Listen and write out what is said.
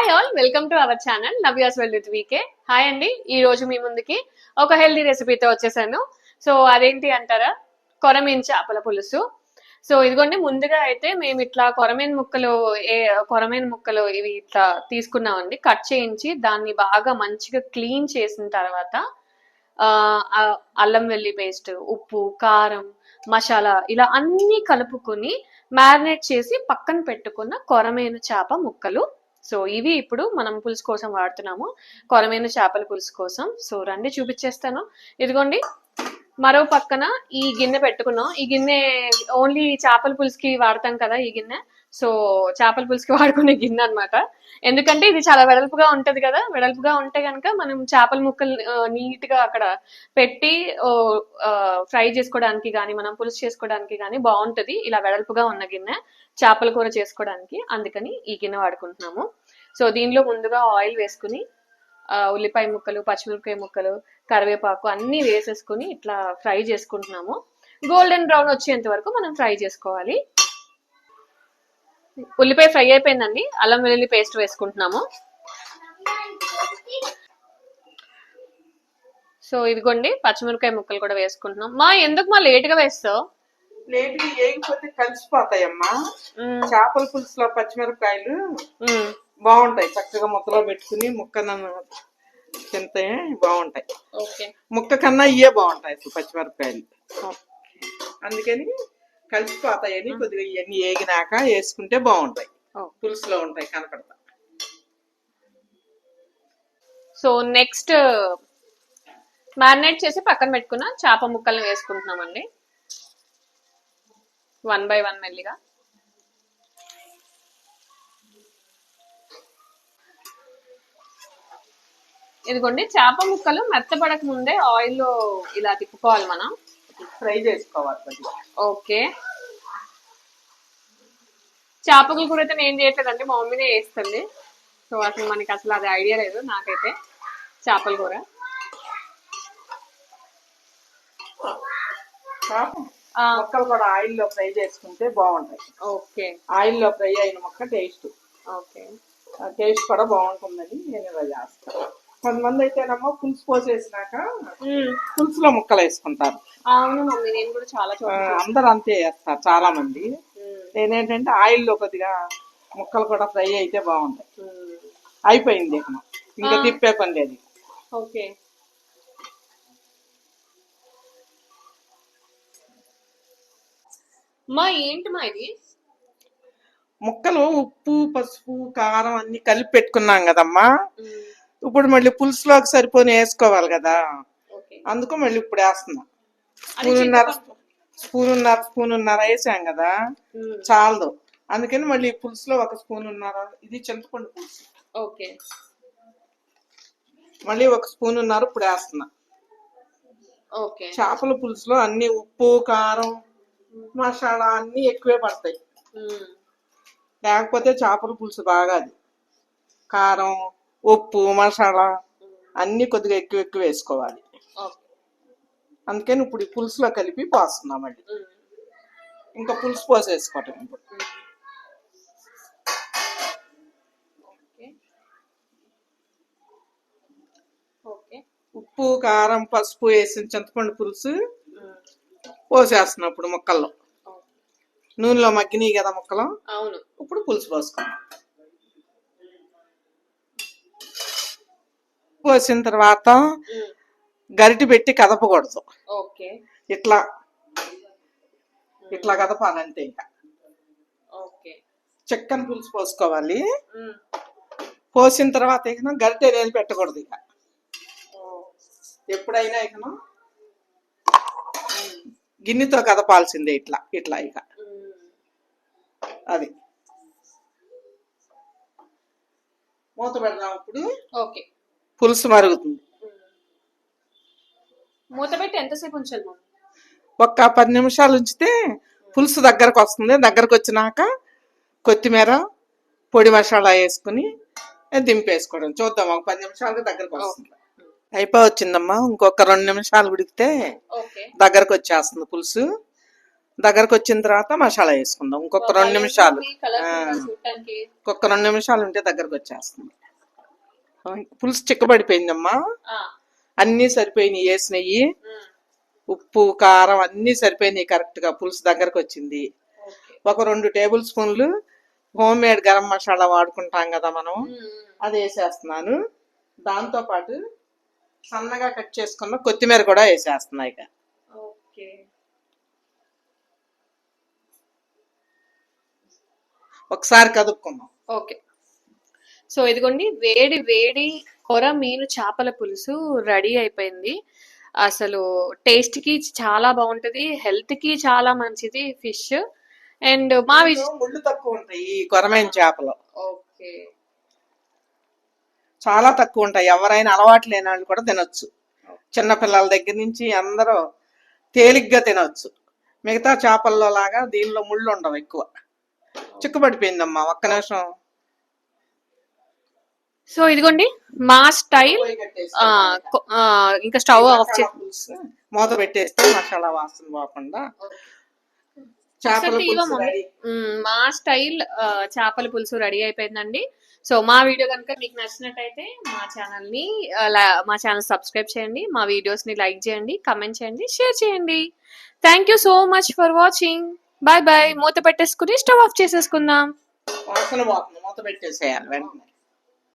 Hi all welcome to our channel Navyas well with VK hi అండి ఈ రోజు మీ ముందుకి ఒక హెల్దీ రెసిపీతో వచ్చేసాను. సో అదేంటి అంటారా? కొరమీన్ చేపల పులుసు. సో ఇదిగోండి ముందుగా అయితే మేము ఇట్లా కొరమీన్ ముక్కలు ఏ కొరమీన్ ముక్కలు ఇవి ఇట్లా తీసుకున్నామండి. కట్ చేయించి దాన్ని బాగా మంచిగా క్లీన్ చేసిన తర్వాత అల్లం వెల్లి పేస్ట్ ఉప్పు కారం మసాలా ఇలా అన్ని కలుపుకొని మ్యారినేట్ చేసి పక్కన పెట్టుకున్న కొరమేను చేప ముక్కలు. సో ఇవి ఇప్పుడు మనం పులుసు కోసం వాడుతున్నాము. కొరమైన చేపల పులుసు కోసం. సో రండి చూపించేస్తాను. ఇదిగోండి మరో పక్కన ఈ గిన్నె పెట్టుకున్నాం. ఈ గిన్నె ఓన్లీ చేపల పులుసుకి వాడతాం కదా ఈ గిన్నె. సో చేపల పులుసుకి వాడుకునే గిన్నె అన్నమాట. ఎందుకంటే ఇది చాలా వెడల్పుగా ఉంటది కదా. వెడల్పుగా ఉంటే కనుక మనం చేపల ముక్కలు నీట్గా అక్కడ పెట్టి ఫ్రై చేసుకోవడానికి కానీ మనం పులుసు చేసుకోవడానికి కానీ బాగుంటది. ఇలా వెడల్పుగా ఉన్న గిన్నె చేపల కూర చేసుకోవడానికి. అందుకని ఈ గిన్నె వాడుకుంటున్నాము. సో దీనిలో ముందుగా ఆయిల్ వేసుకుని ఉల్లిపాయ ముక్కలు పచ్చిమిరపకాయ ముక్కలు కరివేపాకు అన్ని వేసేసుకుని ఇట్లా ఫ్రై చేసుకుంటున్నాము. గోల్డెన్ బ్రౌన్ వచ్చేంత వరకు మనం ఫ్రై చేసుకోవాలి. ఉల్లిపాయ ఫ్రై అయిపోయిందండి. అల్లం వెల్లుల్లి పేస్ట్ వేసుకుంటున్నాము. సో ఇదిగోండి పచ్చిమిరపకాయ ముక్కలు కూడా వేసుకుంటున్నాం. మా ఎందుకు మా లేట్గా వేస్తావు కలిసిపోతాయమ్మా. మ్మ్. చేపల పులుసులో పచ్చిమిరపకాయలు. బాగుంటాయి. చక్కగా ముక్కలో పెట్టుకుని ముక్కను తింటే బాగుంటాయి. ఓకే. ముక్క కన్నా ఇవే బాగుంటాయి అసలు పచ్చిమిరపకాయలు. అందుకని కలిసిపోతాయని కొద్దిగా ఇవన్నీ ఏగినాక వేసుకుంటే బాగుంటాయి. పులుసులో ఉంటాయి కనపడతా. సో నెక్స్ట్ మ్యారినేట్ చేసి పక్కన పెట్టుకున్న చేప ముక్కల్ని వేసుకుంటున్నామండి. వన్ బై వన్ మెల్లిగా. ఇదిగోండి చేప ముక్కలు మెత్తపడక ముందే ఆయిల్లో ఇలా తిప్పుకోవాలి మనం. ఫ్రై చేసుకోవాలి ఓకే. చేపల కూర అయితే నేను చేయట్లేదండి మా మమ్మీనే చేస్తుంది. సో అసలు మనకి అసలు అది ఐడియా లేదు నాకైతే చేపల కూర. ముక్కలు కూడా ఆయిల్లో ఫ్రై చేసుకుంటే బాగుంటాయి. ఓకే. ఆయిల్లో ఫ్రై అయిన ముక్క టేస్ట్. ఓకే. టేస్ట్ కూడా బాగుంటుందని నేను ఇలా చేస్తాను. కొంతమంది అయితేనేమో పులుసు పోసేసినాక. పులుసులో ముక్కలు వేసుకుంటారు అవును మమ్మీ నేను కూడా చాలా అందరూ అంతే చేస్తారు చాలా మంది. నేనేంటంటే ఆయిల్లో కొద్దిగా ముక్కలు కూడా ఫ్రై అయితే బాగుంటాయి. అయిపోయింది ఇక. తిప్పే పని లేదు ఓకే మా ఏంటి మా ఇది ముక్కలు ఉప్పు పసుపు కారం అన్ని కలిపి పెట్టుకున్నాం కదమ్మా మ్మ్. ఇప్పుడు మళ్ళీ పులుసులోకి సరిపోని వేసుకోవాలి కదా. ఓకే. అందుకు మళ్ళీ ఇప్పుడు వేస్తున్నా. అది స్పూనున్నర స్పూనున్నర స్పూనున్నర వేసాం కదా. చాలదు. అందుకని మళ్ళీ పులుసులో ఒక స్పూన్ ఉన్నర ఇది చింతపండు పులుసు. ఓకే. మళ్ళీ ఒక స్పూన్ ఉన్నారు ఇప్పుడు వేస్తున్నా. ఓకే. చేపల పులుసులో అన్ని ఉప్పు కారం మసాలా అన్ని ఎక్కువే పడతాయి. లేకపోతే చేపల పులుసు బాగాది. కారం ఉప్పు మసాలా అన్ని కొద్దిగా ఎక్కువ ఎక్కువ వేసుకోవాలి. అందుకని ఇప్పుడు ఈ పులుసులో కలిపి పోస్తున్నా మళ్ళీ. మ్మ్. ఇంకా పులుసు పోసేసుకోవటం ఇప్పుడు. ఉప్పు కారం పసుపు వేసిన చింతపండు పులుసు. పోసేస్తున్నా ఇప్పుడు ముక్కల్లో. నూనెలో మగ్గినాయి కదా ముక్కలు? అవును. ఇప్పుడు పులుసు పోసుకున్నాం పోసిన తర్వాత. గరిటె పెట్టి కదపకూడదు. ఓకే. ఇట్లా. ఇట్లా కదపాలంతే ఇంకా. ఓకే. చిక్కన్ పులుసు పోసుకోవాలి. పోసిన తర్వాత ఇక గరిటె అనేది పెట్టకూడదు ఇక. ఎప్పుడైనా ఇక గిన్నెతో కదపాల్సిందే ఇట్లా. ఇట్లా ఇక. అది. మూత పెడదాం ఇప్పుడు. ఓకే. పులుసు మరుగుతుంది. మూత పెట్టి ఎంతసేపు ఉంచాలి ఒక్క పది నిమిషాలు ఉంచితే పులుసు దగ్గరకు వస్తుంది. దగ్గరకు వచ్చినాక కొత్తిమీర పొడి మసాలా వేసుకుని దింపేసుకోవడం. చూద్దాం ఒక పది నిమిషాలకు దగ్గరకు వస్తుంది. అయిపోయి వచ్చిందమ్మా. ఇంకొక రెండు నిమిషాలు ఉడికితే దగ్గరకు వచ్చేస్తుంది పులుసు. దగ్గరకు వచ్చిన తర్వాత మసాలా వేసుకుందాం. ఇంకొక రెండు నిమిషాలు. ఇంకొక రెండు నిమిషాలు ఉంటే దగ్గరకు వచ్చేస్తుంది. పులుసు చిక్కబడిపోయిందమ్మా అన్నీ సరిపోయినాయి వేసినవి ఉప్పు కారం అన్నీ సరిపోయినాయి కరెక్ట్గా పులుసు దగ్గరకు వచ్చింది ఒక రెండు టేబుల్ స్పూన్లు హోమ్ మేడ్ గరం మసాలా వాడుకుంటాం కదా మనం అది వేసేస్తున్నాను. దాంతో పాటు సన్నగా కట్ చేసుకున్న కొత్తిమీర కూడా వేసేస్తున్నా ఇక. ఓకే. ఒకసారి కదుపుకుందాం. ఓకే. సో ఇదిగోండి వేడి వేడి కొర మీను చేపల పులుసు రెడీ అయిపోయింది. అసలు టేస్ట్కి చాలా బాగుంటది హెల్త్కి చాలా మంచిది ఫిష్. అండ్ మా ముళ్ళు తక్కువ ఉంటాయి ఈ కొరమైన చేపలు. ఓకే. చాలా తక్కువ ఉంటాయి ఎవరైనా అలవాటు లేని వాళ్ళు కూడా తినొచ్చు. చిన్న పిల్లల దగ్గర నుంచి అందరూ తేలిగ్గా తినొచ్చు. మిగతా చేపల్లో లాగా దీనిలో ముళ్ళు ఉండవు ఎక్కువ. చిక్కుపడిపోయిందమ్మా ఒక్క నిమిషం. సో ఇదిగోండి మా స్టైల్ ఇంకా స్టవ్ ఆఫ్ మూత పెట్టేస్తే మసాలా వాసన పోకుండా మా స్టైల్ చేపల పులుసు రెడీ అయిపోయిందండి. సో మా వీడియో కనుక మీకు నచ్చినట్టయితే మా ఛానల్ని ఆ, లా- మా ఛానల్ సబ్స్క్రైబ్ చేయండి మా వీడియోస్ని లైక్ చేయండి కమెంట్ చేయండి షేర్ చేయండి. Thank you so much for watching bye bye మూత పెట్టేసుకుని స్టవ్ ఆఫ్ చేసేసుకుందాం. వాసన మూత పెట్టేసేయాలి వెంటనే.